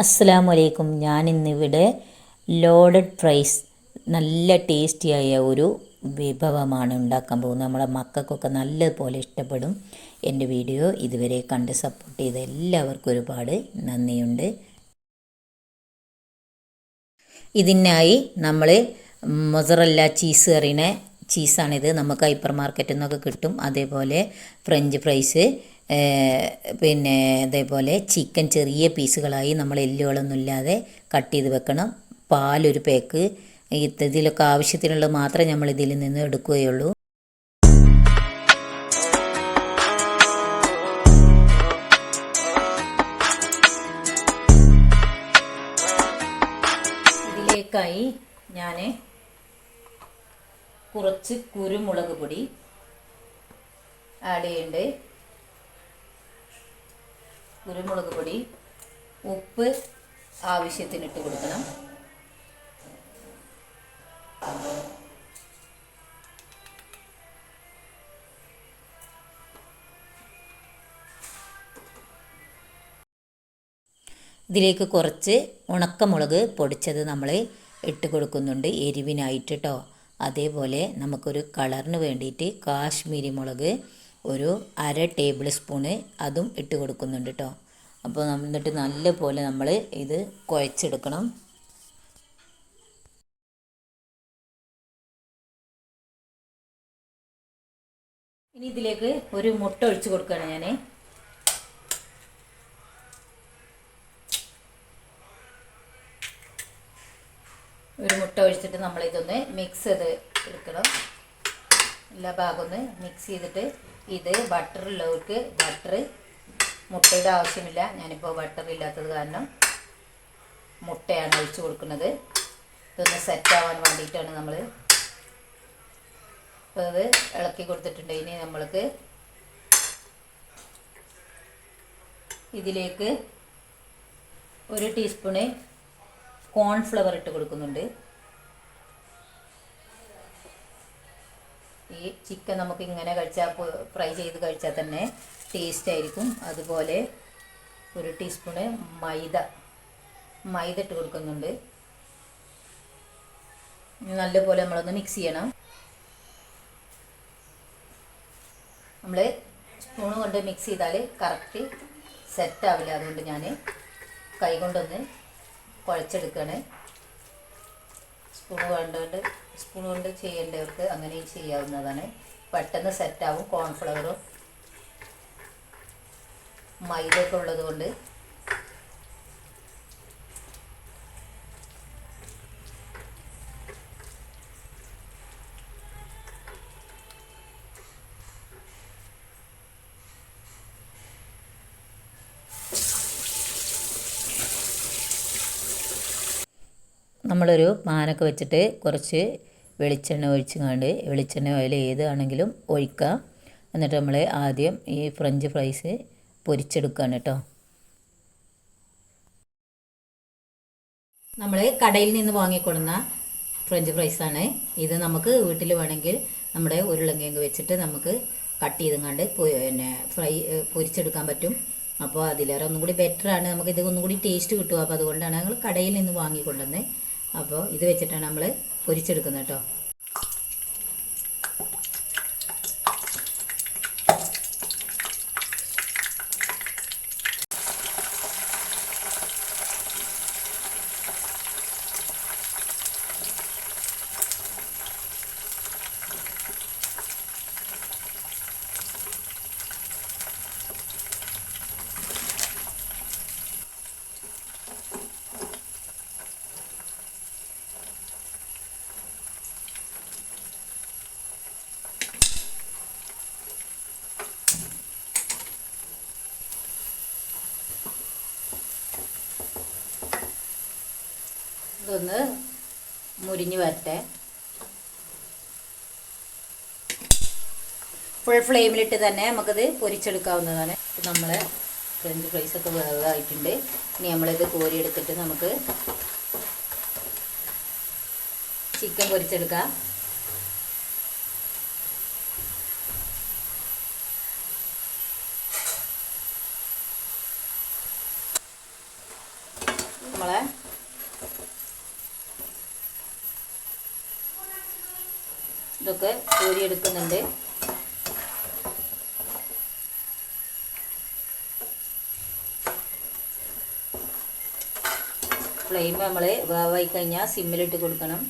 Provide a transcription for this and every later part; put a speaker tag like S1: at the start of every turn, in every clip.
S1: അസ്സലാമു അലൈക്കും ഞാനിന്നിവിടെ ലോഡഡ് ഫ്രൈസ് നല്ല ടേസ്റ്റിയായ ഒരു വിഭവമാണ് ഉണ്ടാക്കാൻ പോകുന്നത്. നമ്മുടെ മക്കൾക്കൊക്കെ നല്ലതുപോലെ ഇഷ്ടപ്പെടും. എന്റെ വീഡിയോ ഇതുവരെ കണ്ട് സപ്പോർട്ട് ചെയ്ത എല്ലാവർക്കും ഒരുപാട് നന്ദിയുണ്ട്. ഇതിനായി നമ്മൾ മൊസറല്ല ചീസ് കറിനെ ചീസാണിത്. നമുക്ക് ഹൈപ്പർ മാർക്കറ്റിൽ നിന്നൊക്കെ കിട്ടും. അതേപോലെ ഫ്രഞ്ച് ഫ്രൈസ് പിന്നെ ഇതേപോലെ ചിക്കൻ ചെറിയ പീസുകളായി നമ്മൾ എല്ലുകളൊന്നും ഇല്ലാതെ കട്ട് ചെയ്ത് വെക്കണം. പാലൊരു പേക്ക്. ഇതിലൊക്കെ ആവശ്യത്തിനുള്ളത് മാത്രമേ നമ്മൾ ഇതിൽ നിന്ന് എടുക്കുകയുള്ളൂ. ഇതിലേക്കായി ഞാൻ കുറച്ച് കുരുമുളക് പൊടി ആഡ് ചെയ്യുന്നുണ്ട്. കുരുമുളക് പൊടി ഉപ്പ് ആവശ്യത്തിന് ഇട്ട് കൊടുക്കണം. ഇതിലേക്ക് കുറച്ച് ഉണക്കമുളക് പൊടിച്ചത് നമ്മൾ ഇട്ട് കൊടുക്കുന്നുണ്ട് എരിവിനായിട്ട് കേട്ടോ അതേപോലെ നമുക്കൊരു കളറിന് വേണ്ടിയിട്ട് കാശ്മീരി മുളക് ഒരു അര ടേബിൾ സ്പൂണ് അതും ഇട്ട് കൊടുക്കുന്നുണ്ട് കേട്ടോ അപ്പോൾ എന്നിട്ട് നല്ല പോലെ നമ്മൾ ഇത് കുഴച്ചെടുക്കണം. ഇനി ഇതിലേക്ക് ഒരു മുട്ട ഒഴിച്ച് കൊടുക്കുകയാണ് ഞാൻ ഒരു മുട്ട ഒഴിച്ചിട്ട് നമ്മളിതൊന്ന് മിക്സ് ചെയ്ത് എടുക്കണം. എല്ലാ ഭാഗം ഒന്ന് മിക്സ് ചെയ്തിട്ട് ഇത് ബട്ടറുള്ളവർക്ക് ബട്ടർ മുട്ടയുടെ ആവശ്യമില്ല. ഞാനിപ്പോൾ ബട്ടർ ഇല്ലാത്തത് കാരണം മുട്ടയാണ് ഒഴിച്ച് കൊടുക്കുന്നത്. ഇതൊന്ന് സെറ്റ് ആവാൻ വേണ്ടിയിട്ടാണ് നമ്മൾ അപ്പോൾ അത് ഇളക്കി കൊടുത്തിട്ടുണ്ട്. ഇനി നമ്മൾക്ക് ഇതിലേക്ക് ഒരു ടീസ്പൂണ് കോൺഫ്ലവർ ഇട്ട് കൊടുക്കുന്നുണ്ട്. ഈ ചിക്കൻ നമുക്ക് ഇങ്ങനെ കഴിച്ചാൽ ഫ്രൈ ചെയ്ത് കഴിച്ചാൽ തന്നെ ടേസ്റ്റ് ആയിരിക്കും. അതുപോലെ ഒരു ടീസ്പൂണ് മൈദ മൈദ ഇട്ട് കൊടുക്കുന്നുണ്ട്. നല്ലപോലെ നമ്മളൊന്ന് മിക്സ് ചെയ്യണം. നമ്മൾ സ്പൂൺ കൊണ്ട് മിക്സ് ചെയ്താൽ കറക്റ്റ് സെറ്റ് ആവില്ല. അതുകൊണ്ട് ഞാൻ കൈ കൊണ്ടൊന്ന് കുഴച്ചെടുക്കുകയാണ് സ്പൂൺ വേണ്ടതുകൊണ്ട് സ്പൂൺ കൊണ്ട് ചെയ്യേണ്ടവർക്ക് അങ്ങനെ ചെയ്യാവുന്നതാണ്. പെട്ടെന്ന് സെറ്റാവും കോൺഫ്ലവറും മൈദയൊക്കെ ഉള്ളത് കൊണ്ട്. നമ്മളൊരു പാനൊക്കെ വെച്ചിട്ട് കുറച്ച് വെളിച്ചെണ്ണ ഒഴിച്ചുകൊണ്ട് വെളിച്ചെണ്ണ ഓയിൽ ഏതാണെങ്കിലും ഒഴിക്കുക. എന്നിട്ട് നമ്മൾ ആദ്യം ഈ ഫ്രഞ്ച് ഫ്രൈസ് പൊരിച്ചെടുക്കുകയാണ് കേട്ടോ. നമ്മൾ കടയിൽ നിന്ന് വാങ്ങിക്കൊള്ളുന്ന ഫ്രഞ്ച് ഫ്രൈസാണ് ഇത് നമുക്ക് വീട്ടിൽ വേണമെങ്കിൽ നമ്മുടെ ഉരുളങ്കിഴങ്ങ് വെച്ചിട്ട് നമുക്ക് കട്ട് ചെയ്തുകൊണ്ട് പിന്നെ ഫ്രൈ പൊരിച്ചെടുക്കാൻ പറ്റും. അപ്പോൾ അതിലേറെ ഒന്നും കൂടി ബെറ്ററാണ് നമുക്ക് ഇത് ഒന്നും കൂടി ടേസ്റ്റ് കിട്ടും. അപ്പോൾ അതുകൊണ്ടാണ് ഞങ്ങൾ കടയിൽ നിന്ന് വാങ്ങിക്കൊണ്ടുവന്നത്. അപ്പോൾ ഇത് വെച്ചിട്ടാണ് നമ്മൾ പൊരിച്ചെടുക്കുന്നത് കേട്ടോ. ഇതൊന്ന് മുരിഞ്ഞ് വരട്ടെ. ഫുൾ ഫ്ലെയിമിലിട്ട് തന്നെ നമുക്കത് പൊരിച്ചെടുക്കാവുന്നതാണ്. നമ്മൾ ഫ്രഞ്ച് ഫ്രൈസ് ഒക്കെ വേവായിട്ടുണ്ട് ഇനി നമ്മളിത് കോരിയെടുത്തിട്ട് നമുക്ക് ചിക്കൻ പൊരിച്ചെടുക്കാം. നമ്മളെ ഇതൊക്കെ കോരിയെടുക്കുന്നുണ്ട്. ഫ്ലെയിം നമ്മൾ വേവായി കഴിഞ്ഞാൽ സിമ്മിലിട്ട് കൊടുക്കണം.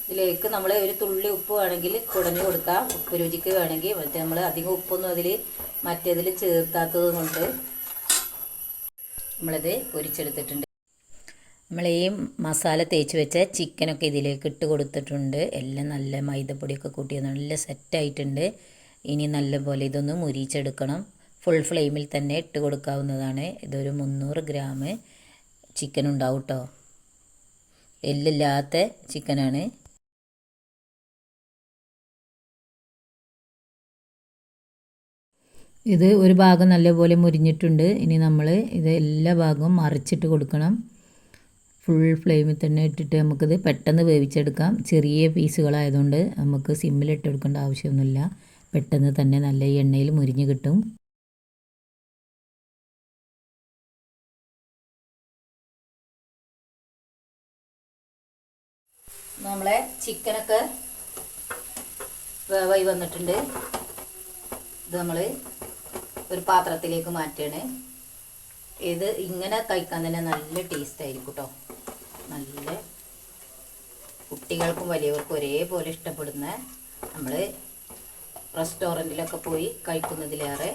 S1: ഇതിലേക്ക് നമ്മൾ ഒരു തുള്ളി ഉപ്പ് വേണമെങ്കിൽ കുടഞ്ഞു കൊടുക്കാം. ഉപ്പ് രുചിക്ക് വേണമെങ്കിൽ. മറ്റേ നമ്മൾ അധികം ഉപ്പൊന്നും അതിൽ മറ്റേതിൽ ചേർത്താത്തത് കൊണ്ട് നമ്മളിത് പൊരിച്ചെടുത്തിട്ടുണ്ട്. നമ്മൾ ഈ മസാല തേച്ച് വെച്ച ചിക്കനൊക്കെ ഇതിലേക്ക് ഇട്ട് കൊടുത്തിട്ടുണ്ട്. എല്ലാം നല്ല മൈദപ്പൊടിയൊക്കെ കൂട്ടി നല്ല സെറ്റായിട്ടുണ്ട് ഇനി നല്ലപോലെ ഇതൊന്ന് മുരിച്ചെടുക്കണം. ഫുൾ ഫ്ലെയിമിൽ തന്നെ ഇട്ട് കൊടുക്കാവുന്നതാണ്. ഇതൊരു മുന്നൂറ് ഗ്രാം ചിക്കൻ ഉണ്ടാവും കേട്ടോ എല്ലില്ലാത്ത ചിക്കനാണ് ഇത് ഒരു ഭാഗം നല്ലപോലെ മുരിഞ്ഞിട്ടുണ്ട്. ഇനി നമ്മൾ ഇത് എല്ലാ ഭാഗവും മറിച്ചിട്ട് കൊടുക്കണം. ഫുൾ ഫ്ലെയിമിൽ തന്നെ ഇട്ടിട്ട് നമുക്കിത് പെട്ടെന്ന് വേവിച്ചെടുക്കാം. ചെറിയ പീസുകളായതുകൊണ്ട് നമുക്ക് സിമ്മിലിട്ട് കൊടുക്കേണ്ട ആവശ്യമൊന്നുമില്ല. പെട്ടെന്ന് തന്നെ നല്ല എണ്ണയിൽ മുരിഞ്ഞ് കിട്ടും. നമ്മളെ ചിക്കനൊക്കെ വേവായി വന്നിട്ടുണ്ട്. ഇത് നമ്മൾ ഒരു പാത്രത്തിലേക്ക് മാറ്റുകയാണ്. ഇത് ഇങ്ങനെ കഴിക്കാൻ തന്നെ നല്ല ടേസ്റ്റ് ആയിരിക്കും കേട്ടോ നല്ല കുട്ടികൾക്കും വലിയവർക്കും ഒരേപോലെ ഇഷ്ടപ്പെടുന്ന നമ്മൾ റെസ്റ്റോറന്റിലൊക്കെ പോയി കഴിക്കുന്നതിലേറെ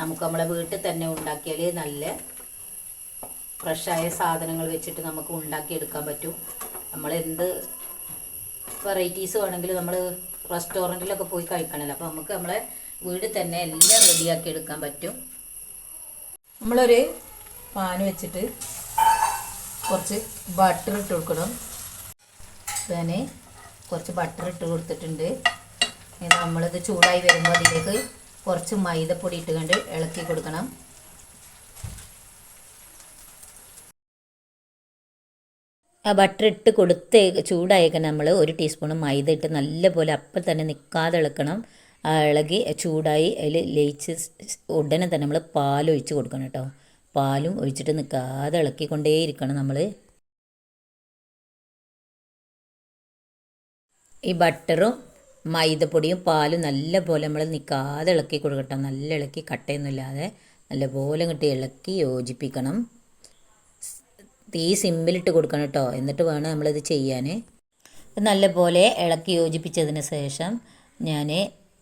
S1: നമുക്ക് നമ്മളെ വീട്ടിൽ തന്നെ ഉണ്ടാക്കിയാൽ നല്ല ഫ്രഷായ സാധനങ്ങൾ വെച്ചിട്ട് നമുക്ക് ഉണ്ടാക്കിയെടുക്കാൻ പറ്റും. നമ്മൾ എന്ത് വെറൈറ്റീസ് വേണമെങ്കിലും നമ്മൾ റെസ്റ്റോറന്റിലൊക്കെ പോയി കഴിക്കണമല്ലോ അപ്പോൾ നമുക്ക് നമ്മളെ വീട് തന്നെ എല്ലാം റെഡിയാക്കി എടുക്കാൻ പറ്റും. നമ്മളൊരു പാൻ വെച്ചിട്ട് കുറച്ച് ബട്ടർ ഇട്ട് കൊടുക്കണം. ഞാൻ കുറച്ച് ബട്ടർ ഇട്ട് കൊടുത്തിട്ടുണ്ട്. നമ്മളിത് ചൂടായി വരുമ്പോൾ അതിലേക്ക് കുറച്ച് മൈദപ്പൊടി ഇട്ട് കണ്ട് ഇളക്കി കൊടുക്കണം. ആ ബട്ടർ ഇട്ട് കൊടുത്ത് ചൂടായേക്കാൻ നമ്മൾ ഒരു ടീസ്പൂൺ മൈദ ഇട്ട് നല്ലപോലെ അപ്പം തന്നെ നിൽക്കാതെ ഇളക്കണം. ഇളകി ചൂടായി അതിൽ ലയിച്ച് ഉടനെ തന്നെ നമ്മൾ പാലൊഴിച്ച് കൊടുക്കണം കേട്ടോ. പാലും ഒഴിച്ചിട്ട് നിൽക്കാതെ ഇളക്കിക്കൊണ്ടേയിരിക്കണം നമ്മൾ ഈ ബട്ടറും മൈദപ്പൊടിയും പാലും നല്ല പോലെ നമ്മൾ നിൽക്കാതെ ഇളക്കി കൊടുക്കട്ടോ. നല്ല ഇളക്കി കട്ടയൊന്നുമില്ലാതെ നല്ലപോലെ ഇങ്ങോട്ട് ഇളക്കി യോജിപ്പിക്കണം. തീ സിമ്പിളിട്ട് കൊടുക്കണം കേട്ടോ. എന്നിട്ട് വേണം നമ്മളിത് ചെയ്യാൻ നല്ലപോലെ ഇളക്കി യോജിപ്പിച്ചതിന് ശേഷം ഞാൻ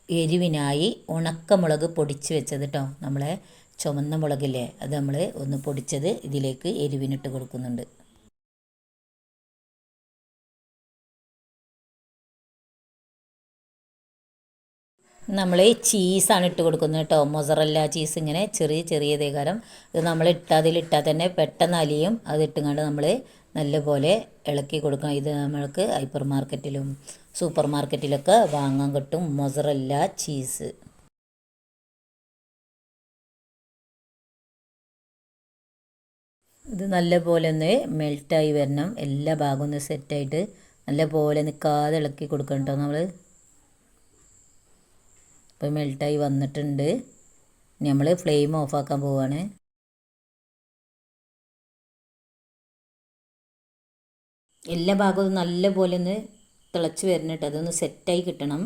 S1: എരിവിനായി ഉണക്കമുളക് പൊടിച്ച് വെച്ചത് കേട്ടോ നമ്മളെ ചുമന്ന മുളകില്ലേ അത് നമ്മൾ ഒന്ന് പൊടിച്ചത് ഇതിലേക്ക് എരിവിനിട്ട് കൊടുക്കുന്നുണ്ട്. നമ്മൾ ചീസാണ് ഇട്ട് കൊടുക്കുന്നത് കേട്ടോ. മൊസറല്ല ചീസ് ഇങ്ങനെ ചെറിയ ചെറിയ തേകാരം ഇത് നമ്മൾ ഇട്ടതിലിട്ടാൽ തന്നെ പെട്ടെന്ന് അലിയും. അത് ഇട്ടുകൊണ്ട് നമ്മൾ നല്ലപോലെ ഇളക്കി കൊടുക്കണം. ഇത് നമ്മൾക്ക് ഹൈപ്പർ മാർക്കറ്റിലും സൂപ്പർ മാർക്കറ്റിലൊക്കെ വാങ്ങാൻ കിട്ടും മൊസറല്ല ചീസ്. ഇത് നല്ലപോലെ ഒന്ന് മെൽട്ടായി വരണം. എല്ലാ ഭാഗവും ഒന്ന് സെറ്റായിട്ട് നല്ലപോലെ നിൽക്കാതെ ഇളക്കി കൊടുക്കണം കേട്ടോ നമ്മൾ ഇപ്പോൾ മെൽട്ടായി വന്നിട്ടുണ്ട്. നമ്മൾ ഫ്ലെയിം ഓഫാക്കാൻ പോവുകയാണ് എല്ലാ ഭാഗവും നല്ലപോലെ ഒന്ന് തിളച്ച് വരണം കേട്ടോ അതൊന്ന് സെറ്റായി കിട്ടണം.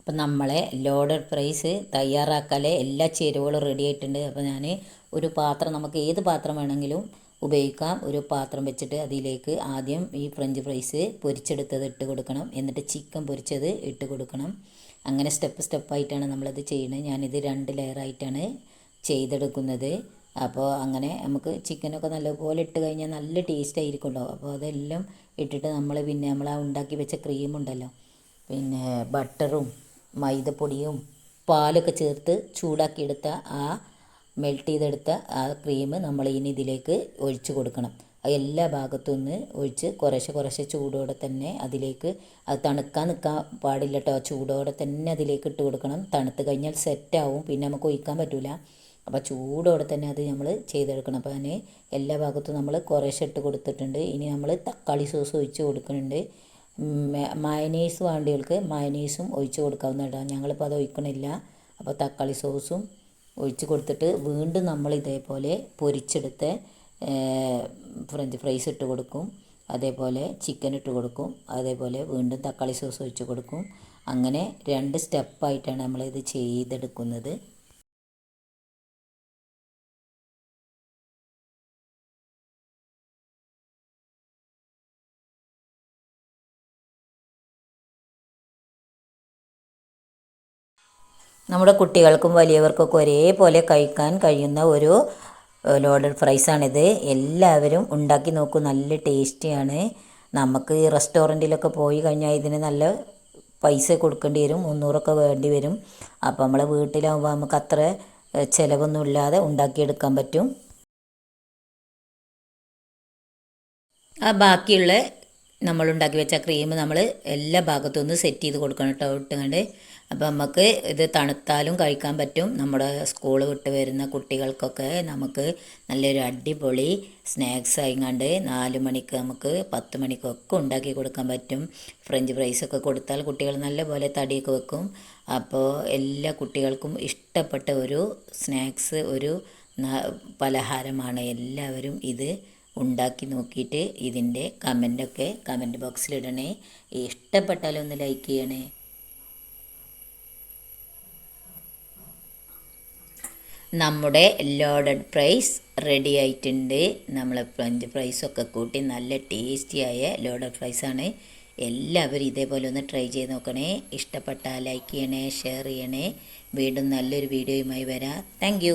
S1: അപ്പം നമ്മളെ ലോഡഡ് പ്രൈസ് തയ്യാറാക്കാലെ എല്ലാ ചേരുവകളും റെഡി ആയിട്ടുണ്ട്. അപ്പോൾ ഞാൻ ഒരു പാത്രം നമുക്ക് ഏത് പാത്രം വേണമെങ്കിലും ഉപയോഗിക്കാം. ഒരു പാത്രം വെച്ചിട്ട് അതിലേക്ക് ആദ്യം ഈ ഫ്രഞ്ച് ഫ്രൈസ് പൊരിച്ചെടുത്തത് ഇട്ട് കൊടുക്കണം. എന്നിട്ട് ചിക്കൻ പൊരിച്ചത് ഇട്ട് കൊടുക്കണം. അങ്ങനെ സ്റ്റെപ്പ് സ്റ്റെപ്പായിട്ടാണ് നമ്മളത് ചെയ്യുന്നത്. ഞാനിത് രണ്ട് ലെയറായിട്ടാണ് ചെയ്തെടുക്കുന്നത്. അപ്പോൾ അങ്ങനെ നമുക്ക് ചിക്കനൊക്കെ നല്ലപോലെ ഇട്ട് കഴിഞ്ഞാൽ നല്ല ടേസ്റ്റ് ആയിരിക്കുമല്ലോ. അപ്പോൾ അതെല്ലാം ഇട്ടിട്ട് നമ്മൾ പിന്നെ നമ്മൾ ആ ഉണ്ടാക്കി വെച്ച ക്രീമുണ്ടല്ലോ പിന്നെ ബട്ടറും മൈദപ്പൊടിയും പാലൊക്കെ ചേർത്ത് ചൂടാക്കിയെടുത്ത ആ മെൽറ്റ് ചെയ്തെടുത്ത ആ ക്രീം നമ്മൾ ഇനി ഇതിലേക്ക് ഒഴിച്ച് കൊടുക്കണം. എല്ലാ ഭാഗത്തു നിന്ന് ഒഴിച്ച് കുറേശ്ശെ കുറേശ്ശെ ചൂടോടെ തന്നെ അതിലേക്ക് അത് തണുക്കാൻ നിൽക്കാൻ പാടില്ല കേട്ടോ ചൂടോടെ തന്നെ അതിലേക്ക് ഇട്ട് കൊടുക്കണം. തണുത്ത് കഴിഞ്ഞാൽ സെറ്റാവും പിന്നെ നമുക്ക് ഒഴിക്കാൻ പറ്റില്ല അപ്പോൾ ചൂടോടെ തന്നെ അത് നമ്മൾ ചെയ്തെടുക്കണം. അപ്പോൾ അതിന് എല്ലാ ഭാഗത്തും നമ്മൾ കുറേശ്ശെ ഇട്ട് കൊടുത്തിട്ടുണ്ട്. ഇനി നമ്മൾ തക്കാളി സോസ് ഒഴിച്ച് കൊടുക്കുന്നുണ്ട്. മയനീസ് വേണ്ടിയവർക്ക് മയനീസും ഒഴിച്ച് കൊടുക്കാവുന്നതാണ് ഞങ്ങളിപ്പോൾ അത് ഒഴിക്കണില്ല. അപ്പോൾ തക്കാളി സോസും ഒഴിച്ച് കൊടുത്തിട്ട് വീണ്ടും നമ്മൾ ഇതേപോലെ പൊരിച്ചെടുത്ത് ഫ്രഞ്ച് ഫ്രൈസ് ഇട്ട് കൊടുക്കും. അതേപോലെ ചിക്കൻ ഇട്ട് കൊടുക്കും. അതേപോലെ വീണ്ടും തക്കാളി സോസ് ഒഴിച്ച് കൊടുക്കും. അങ്ങനെ രണ്ട് സ്റ്റെപ്പായിട്ടാണ് നമ്മളിത് ചെയ്തെടുക്കുന്നത്. നമ്മുടെ കുട്ടികൾക്കും വലിയവർക്കൊക്കെ ഒരേപോലെ കഴിക്കാൻ കഴിയുന്ന ഒരു ലോഡഡ് ഫ്രൈസാണിത്. എല്ലാവരും ഉണ്ടാക്കി നോക്കും. നല്ല ടേസ്റ്റിയാണ്. നമുക്ക് ഈ റെസ്റ്റോറന്റിലൊക്കെ പോയി കഴിഞ്ഞാൽ ഇതിന് നല്ല പൈസ കൊടുക്കേണ്ടി വരും. മുന്നൂറൊക്കെ വേണ്ടി വരും. അപ്പോൾ നമ്മളെ വീട്ടിലാകുമ്പോൾ നമുക്ക് അത്ര ചിലവൊന്നും ഇല്ലാതെ ഉണ്ടാക്കിയെടുക്കാൻ പറ്റും. ആ ബാക്കിയുള്ള നമ്മൾ ഉണ്ടാക്കി വെച്ച ക്രീം നമ്മൾ എല്ലാ ഭാഗത്തും ഒന്ന് സെറ്റ് ചെയ്ത് കൊടുക്കണം കേട്ടോ ഇട്ടുകൊണ്ട്. അപ്പോൾ നമുക്ക് ഇത് തണുത്താലും കഴിക്കാൻ പറ്റും. നമ്മുടെ സ്കൂൾ വിട്ട് വരുന്ന കുട്ടികൾക്കൊക്കെ നമുക്ക് നല്ലൊരു അടിപൊളി സ്നാക്സ് ആയിങ്ങാണ്ട് നാല് മണിക്ക് നമുക്ക് പത്ത് മണിക്കൊക്കെ ഉണ്ടാക്കി കൊടുക്കാൻ പറ്റും. ഫ്രഞ്ച് ഫ്രൈസൊക്കെ കൊടുത്താൽ കുട്ടികൾ നല്ലപോലെ തടിയൊക്കെ വെക്കും. അപ്പോൾ എല്ലാ കുട്ടികൾക്കും ഇഷ്ടപ്പെട്ട ഒരു സ്നാക്സ് ഒരു പലഹാരമാണ് എല്ലാവരും ഇത് ഉണ്ടാക്കി നോക്കിയിട്ട് ഇതിന്റെ കമന്റൊക്കെ കമന്റ് ബോക്സിലിടണേ ഇഷ്ടപ്പെട്ടാലൊന്ന് ലൈക്ക് ചെയ്യണേ. നമ്മുടെ ലോഡഡ് പ്രൈസ് റെഡി ആയിട്ടുണ്ട്. നമ്മൾ ഫ്രഞ്ച് ഫ്രൈസൊക്കെ കൂട്ടി നല്ല ടേസ്റ്റിയായ ലോഡഡ് ഫ്രൈസാണ് എല്ലാവരും ഇതേപോലെ ഒന്ന് ട്രൈ ചെയ്ത് നോക്കണേ. ഇഷ്ടപ്പെട്ടാൽ ലൈക്ക് ചെയ്യണേ ഷെയർ ചെയ്യണേ. വീണ്ടും നല്ലൊരു വീഡിയോയുമായി വരാം. താങ്ക്